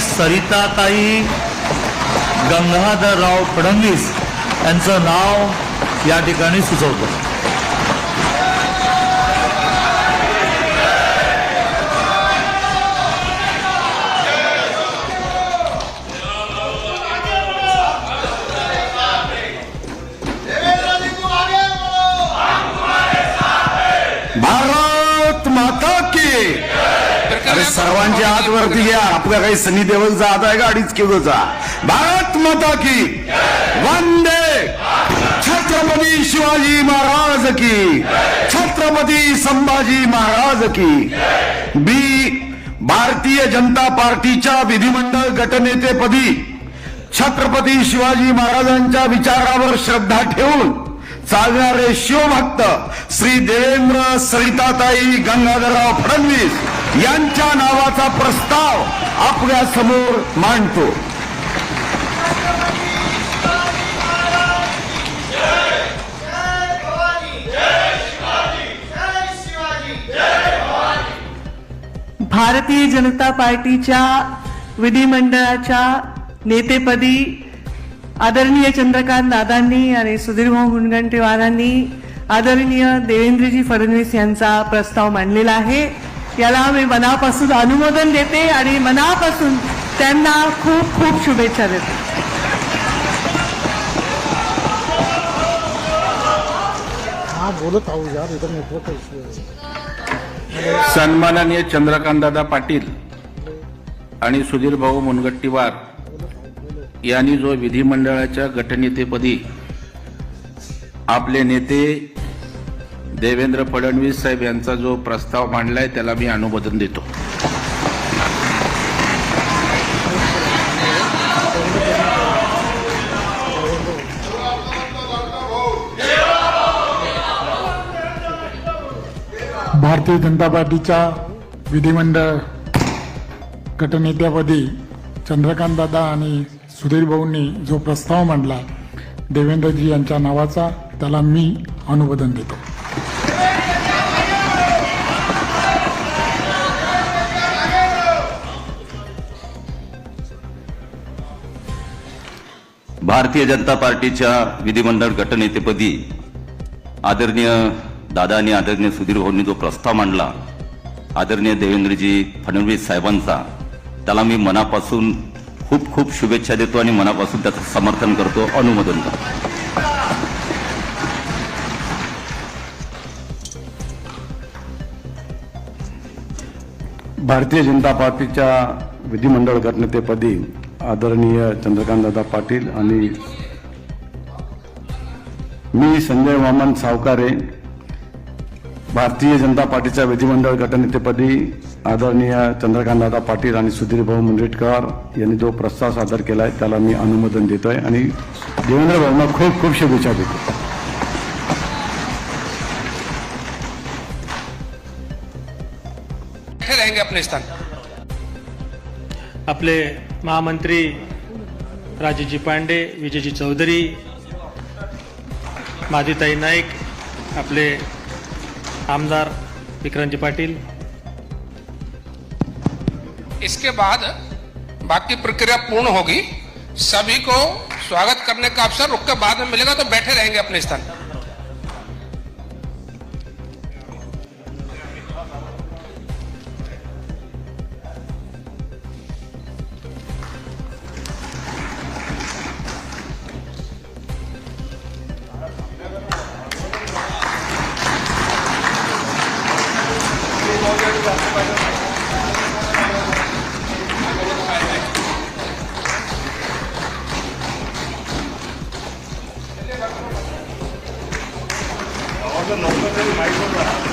सरिताताई गंगाधरराव फडणवीस यांचं नाव या ठिकाणी सुचवतो. भारत भारत माता की. अरे सर्वांचे हात वरती घ्या आपल्या काही सनी देवलचा हात आहे का अडीच किलोचा भारत माता की. वंदे. छत्रपती शिवाजी महाराज की. छत्रपती संभाजी महाराज की. बी भारतीय जनता पार्टीच्या विधिमंडळ गटनेतेपदी छत्रपती शिवाजी महाराजांच्या विचारावर श्रद्धा ठेवून चालणारे शिवभक्त श्री देवेंद्र सरिताताई गंगाधरराव फडणवीस यांच्या नावाचा प्रस्ताव आपल्यासमोर मांडतो. भारतीय जनता पार्टीच्या विधिमंडळाच्या नेतेपदी आदरणीय चंद्रकांत दादांनी आणि सुधीरभाऊ मुनगंटीवारांनी आदरणीय देवेंद्रजी फडणवीस यांचा प्रस्ताव मांडलेला आहे. याला मी मनापासून अनुमोदन देते आणि मनापासून त्यांना खूप खूप शुभेच्छा देते. हा सन्माननीय चंद्रकांतदादा पाटील आणि सुधीर भाऊ मुनगट्टीवार यांनी जो विधिमंडळाच्या गटनेतेपदी आपले नेते देवेंद्र फडणवीस साहेब यांचा जो प्रस्ताव मांडलाय त्याला मी अनुमोदन देतो. भारतीय जनता पार्टीच्या विधिमंडळ गटनेत्यापदी चंद्रकांत दादा आणि सुधीर भाऊंनी जो प्रस्ताव मांडला देवेंद्रजी यांच्या नावाचा त्याला मी अनुमोदन देतो. भारतीय जनता पार्टीच्या विधिमंडळ गटनेतेपदी आदरणीय दादा आणि आदरणीय सुधीर भाऊंनी जो प्रस्ताव मांडला आदरणीय देवेंद्रजी फडणवीस साहेबांचा त्याला मी मनापासून खूप खूप शुभेच्छा देतो आणि मनापासून त्याचं समर्थन करतो अनुमोदन करतो. भारतीय जनता पार्टीच्या विधिमंडळ गटनेतेपदी आदरणीय चंद्रकांतदादा पाटील आणि मी संजय वामन सावकारे भारतीय जनता पार्टीच्या विधिमंडळ गटनेतेपदी आदरणीय चंद्रकांतदादा पाटील आणि सुधीर भाऊ मुनगेटकर यांनी जो प्रस्ताव सादर केला आहे त्याला मी अनुमोदन देतोय आणि देवेंद्र भाऊंना खूप खूप शुभेच्छा देतो. अपने स्थान. आपले महामंत्री राजेजी पांडे विजयजी चौधरी माधुताई नाईक आपले आमदार विक्रमजी पाटिल। इसके बाद बाकी प्रक्रिया पूर्ण होगी। सभी को स्वागत करने का अवसर रुक के बाद में मिलेगा तो बैठे रहेंगे अपने स्थान 我是农村的，买车子。